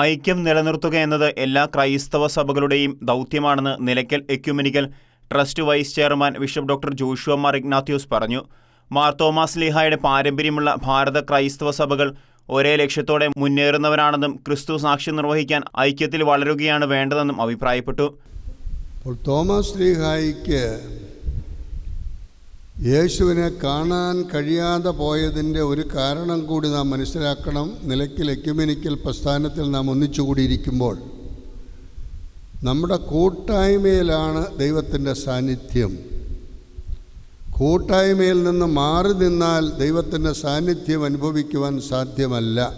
ഐക്യം നിലനിർത്തുക എന്നത് എല്ലാ ക്രൈസ്തവ സഭകളുടെയും ദൗത്യമാണെന്ന് Nilakkal ecumenical trust vice chairman bishop doctor Joshua Mar Ignatius പറഞ്ഞു. മാർ തോമാസ് ലിഹായുടെ പാരമ്പര്യമുള്ള ഭാരത ക്രൈസ്തവ സഭകൾ ഒരേ ലക്ഷ്യത്തോടെ മുന്നേറുന്നവരാണെന്നും ക്രിസ്തു സാക്ഷ്യം നിർവഹിക്കാൻ ഐക്യത്തിൽ വളരുകയാണ് വേണ്ടതെന്നും അഭിപ്രായപ്പെട്ടു. തോമസ് ലീഹായിക്ക് യേശുവിനെ കാണാൻ കഴിയാതെ പോയതിന്റെ ഒരു കാരണം കൂടി നാം മനസ്സിലാക്കണം. നിലയ്ക്കൽ എക്യുമിനിക്കൽ പ്രസ്ഥാനത്തിൽ നാം ഒന്നിച്ചുകൂടിയിരിക്കുമ്പോൾ നമ്മുടെ കൂട്ടായ്മയിലാണ് ദൈവത്തിന്റെ സാന്നിധ്യം. കൂട്ടായ്മയിൽ നിന്ന് മാറി നിന്നാൽ ദൈവത്തിന്റെ സാന്നിധ്യം അനുഭവിക്കുവാൻ സാധ്യമല്ല.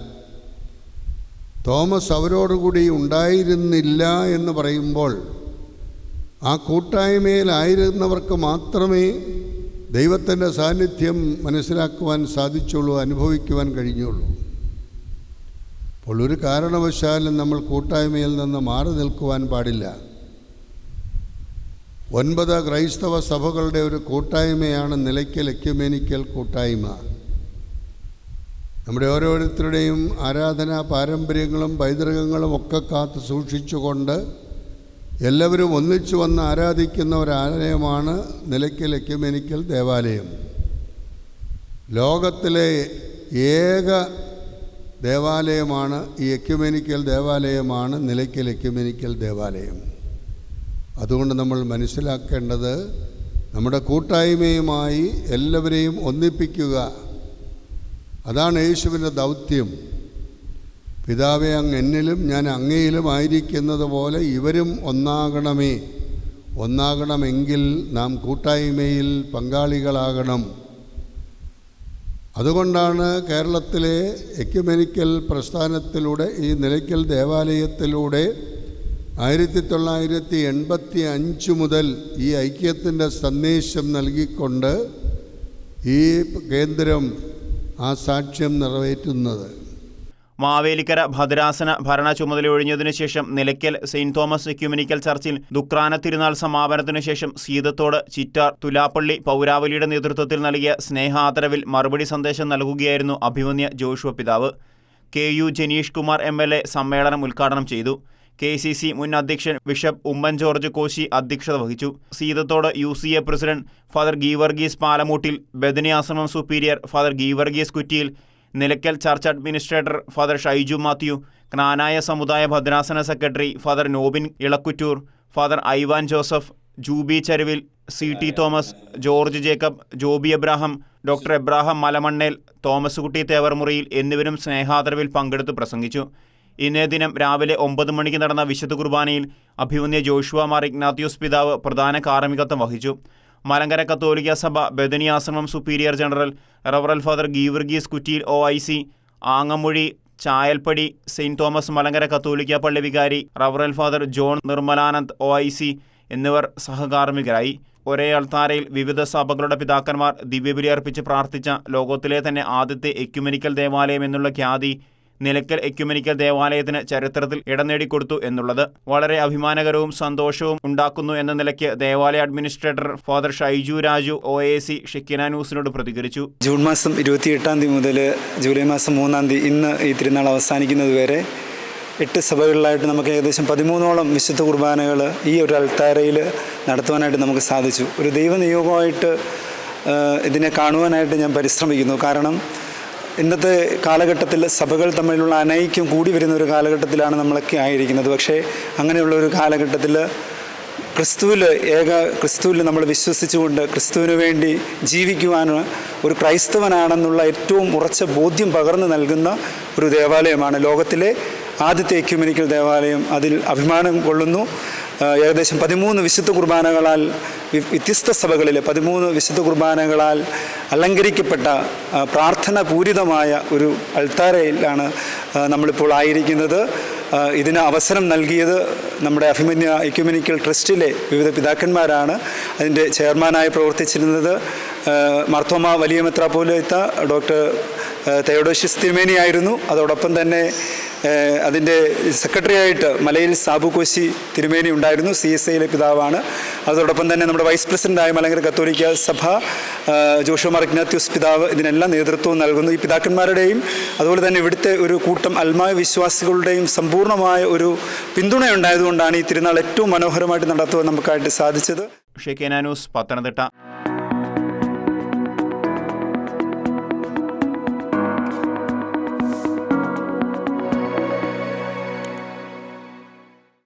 തോമസ് അവരോടുകൂടി ഉണ്ടായിരുന്നില്ല എന്ന് പറയുമ്പോൾ ആ കൂട്ടായ്മയിലായിരുന്നവർക്ക് മാത്രമേ ദൈവത്തിന്റെ സാന്നിധ്യം മനസ്സിലാക്കുവാൻ സാധിച്ചുള്ളൂ അനുഭവിക്കുവാൻ കഴിഞ്ഞുള്ളൂ. അപ്പോൾ ഒരു കാരണവശാലും നമ്മൾ കൂട്ടായ്മയിൽ നിന്ന് മാറി നിൽക്കുവാൻ പാടില്ല. ഒൻപത് ക്രൈസ്തവ സഭകളുടെ ഒരു കൂട്ടായ്മയാണ് നിലയ്ക്കൽ എക്യുമേനിക്കൽ കൂട്ടായ്മ. നമ്മുടെ ഓരോരുത്തരുടെയും ആരാധനാ പാരമ്പര്യങ്ങളും പൈതൃകങ്ങളും ഒക്കെ കാത്തു സൂക്ഷിച്ചുകൊണ്ട് എല്ലാവരും ഒന്നിച്ചു വന്ന് ആരാധിക്കുന്ന ഒരു ആലയമാണ് നിലയ്ക്കൽ എക്യുമെനിക്കൽ ദേവാലയം. ലോകത്തിലെ ഏക ദേവാലയമാണ് ഈ എക്യുമെനിക്കൽ ദേവാലയമാണ് നിലയ്ക്കൽ എക്യുമെനിക്കൽ ദേവാലയം. അതുകൊണ്ട് നമ്മൾ മനസ്സിലാക്കേണ്ടത് നമ്മുടെ കൂട്ടായ്മയുമായി എല്ലാവരെയും ഒന്നിപ്പിക്കുക. അതാണ് യേശുവിന്റെ ദൗത്യം. പിതാവെ അങ്ങ് എന്നിലും ഞാൻ അങ്ങയിലും ആയിരിക്കുന്നത് പോലെ ഇവരും ഒന്നാകണമേ. ഒന്നാകണമെങ്കിൽ നാം കൂട്ടായ്മയിൽ പങ്കാളികളാകണം. അതുകൊണ്ടാണ് കേരളത്തിലെ എക്യുമെനിക്കൽ പ്രസ്ഥാനത്തിലൂടെ ഈ നിലയ്ക്കൽ ദേവാലയത്തിലൂടെ ആയിരത്തി തൊള്ളായിരത്തി എൺപത്തി അഞ്ച് മുതൽ ഈ ഐക്യത്തിന്റെ സന്ദേശം നൽകിക്കൊണ്ട് ഈ കേന്ദ്രം ആ സാക്ഷ്യം നിറവേറ്റുന്നത്. മാവേലിക്കര ഭദ്രാസന ഭരണ ചുമതലയൊഴിഞ്ഞതിനു ശേഷം നിലയ്ക്കൽ സെയിന്റ് തോമസ് എക്യുമെനിക്കൽ ചർച്ചിൽ ദുക്രാന തിരുനാൾ സമാപനത്തിനു ശേഷം സീതത്തോട് ചിറ്റാർ തുലാപ്പള്ളി പൗരാവലിയുടെ നേതൃത്വത്തിൽ നൽകിയ സ്നേഹാദരവിൽ മറുപടി സന്ദേശം നൽകുകയായിരുന്നു അഭിമന്യ ജോഷുവ പിതാവ്. K U Janeesh Kumar M L A സമ്മേളനം ഉദ്ഘാടനം ചെയ്തു. കെ സി സി മുൻ അധ്യക്ഷൻ ബിഷപ്പ് ഉമ്മൻ ജോർജ് കോശി അധ്യക്ഷത വഹിച്ചു. Seethathode U C A president father Geevarghese Palamoottil Bethany Ashram superior father Geevarghese Kuttiyil Nilakkal church administrator father Shaiju Mathew Knanaya സമുദായ ഭദ്രാസന secretary father Nobin Elakkuttoor father Ivan Joseph Juby Charuvil C T Thomas George Jacob Joby Abraham doctor Abraham Malamannel Thomas Kutty Thevarmuriyil എന്നിവരും സ്നേഹാദരവിൽ പങ്കെടുത്ത് പ്രസംഗിച്ചു. ഇന്നേ ദിനം രാവിലെ ഒമ്പത് മണിക്ക് നടന്ന വിശുദ്ധ കുർബാനയിൽ അഭിമന്യ ജോഷുവ മാർ പിതാവ് പ്രധാന കാർമ്മികത്വം വഹിച്ചു. മലങ്കര കത്തോലിക്ക സഭ ബദനി ആശ്രമം superior general റവറൽ father Geevarghese Kuttiyil O I C ആങ്ങമൊഴി ചായൽപ്പടി Saint Thomas Malankara കത്തോലിക്ക പള്ളി വികാരി റവറൽ father John നിർമ്മലാനന്ദ് O I C എന്നിവർ സഹകാർമ്മികരായി. ഒരേ അൾത്താരയിൽ വിവിധ സഭകളുടെ പിതാക്കന്മാർ ദിവ്യബലി അർപ്പിച്ച് പ്രാർത്ഥിച്ച ലോകത്തിലെ തന്നെ ആദ്യത്തെ എക്യുമെനിക്കൽ ദേവാലയം എന്നുള്ള ഖ്യാതി നിലയ്ക്കൽ എക്യുമെനിക്കൽ ദേവാലയത്തിന് ചരിത്രത്തിൽ ഇടം നേടിക്കൊടുത്തു എന്നുള്ളത് വളരെ അഭിമാനകരവും സന്തോഷവും ഉണ്ടാക്കുന്നു എന്ന നിലയ്ക്ക് ദേവാലയ administrator father Shaiju Raju O A C Shekinah ന്യൂസിനോട് പ്രതികരിച്ചു. ജൂൺ മാസം ഇരുപത്തിയെട്ടാം തീയതി മുതൽ ജൂലൈ മാസം മൂന്നാം തീയതി ഇന്ന് ഈ തിരുനാൾ അവസാനിക്കുന്നത് വരെ എട്ട് സഭകളിലായിട്ട് നമുക്ക് ഏകദേശം പതിമൂന്നോളം വിശുദ്ധ കുർബാനകൾ ഈ ഒരു അൾത്താരയിൽ നടത്തുവാനായിട്ട് നമുക്ക് സാധിച്ചു. ഒരു ദൈവനിയോഗമായിട്ട് ഇതിനെ കാണുവാനായിട്ട് ഞാൻ പരിശ്രമിക്കുന്നു. കാരണം ഇന്നത്തെ കാലഘട്ടത്തിൽ സഭകൾ തമ്മിലുള്ള അനൈക്യം കൂടി വരുന്ന ഒരു കാലഘട്ടത്തിലാണ് നമ്മളൊക്കെ ആയിരിക്കുന്നത്. പക്ഷേ അങ്ങനെയുള്ള ഒരു കാലഘട്ടത്തിൽ ക്രിസ്തുവിൽ ഏക ക്രിസ്തുവിൽ നമ്മൾ വിശ്വസിച്ചുകൊണ്ട് ക്രിസ്തുവിന് വേണ്ടി ജീവിക്കുവാൻ ഒരു ക്രൈസ്തവനാണെന്നുള്ള ഏറ്റവും ഉറച്ച ബോധ്യം പകർന്നു നൽകുന്ന ഒരു ദേവാലയമാണ്. ലോകത്തിലെ ആദ്യത്തെ എക്യുമെനിക്കൽ ദേവാലയം അതിൽ അഭിമാനം കൊള്ളുന്നു. ഏകദേശം പതിമൂന്ന് വിശുദ്ധ കുർബാനകളാൽ വ്യത്യസ്ത സഭകളിൽ പതിമൂന്ന് വിശുദ്ധ കുർബാനകളാൽ അലങ്കരിക്കപ്പെട്ട പ്രാർത്ഥന പൂരിതമായ ഒരു അൾത്താരയിലാണ് നമ്മളിപ്പോൾ ആയിരിക്കുന്നത്. ഇതിന് അവസരം നൽകിയത് നമ്മുടെ അഭിമന്യ എക്യുമെനിക്കൽ ട്രസ്റ്റിലെ വിവിധ പിതാക്കന്മാരാണ്. അതിന്റെ ചെയർമാനായി പ്രവർത്തിച്ചിരുന്നത് മാർത്തോമ വലിയ മെത്രാപ്പോലത്ത ഡോക്ടർ തിരുമേനി തിരുമേനിയായിരുന്നു അതോടൊപ്പം തന്നെ അതിന്റെ സെക്രട്ടറി ആയിട്ട് മലയിൽ സാബു കോശി തിരുമേനി ഉണ്ടായിരുന്നു സി എസ് ഐയിലെ പിതാവാണ്. അതോടൊപ്പം തന്നെ നമ്മുടെ വൈസ് പ്രസിഡന്റായ മലങ്കര കത്തോലിക്ക സഭ ജോഷോ ഇഗ്നാത്യൂസ് പിതാവ് ഇതിനെല്ലാം നേതൃത്വം നൽകുന്നു. ഈ പിതാക്കന്മാരുടെയും അതുപോലെ തന്നെ ഇവിടുത്തെ ഒരു കൂട്ടം അൽമായ വിശ്വാസികളുടെയും സമ്പൂർണമായ ഒരു പിന്തുണയുണ്ടായതുകൊണ്ടാണ് ഈ തിരുനാൾ ഏറ്റവും മനോഹരമായിട്ട് നടത്തുവാൻ നമുക്കായിട്ട് സാധിച്ചത്. പത്തനംതിട്ട.